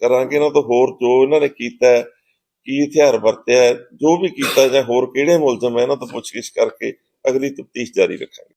ਕਰਾਂਗੇ ਇਹਨਾਂ ਤੋਂ ਹੋਰ ਜੋ ਇਹਨਾਂ ਨੇ ਕੀਤਾ ਕੀ ਹਥਿਆਰ ਵਰਤਿਆ ਜੋ ਵੀ ਕੀਤਾ ਜਾਂ ਹੋਰ ਕਿਹੜੇ ਮੁਲਜ਼ਮ ਹੈ, ਇਹਨਾਂ ਤੋਂ ਪੁੱਛਗਿੱਛ ਕਰਕੇ ਅਗਲੀ ਤਫਤੀਸ਼ ਜਾਰੀ ਰੱਖਾਂਗੇ।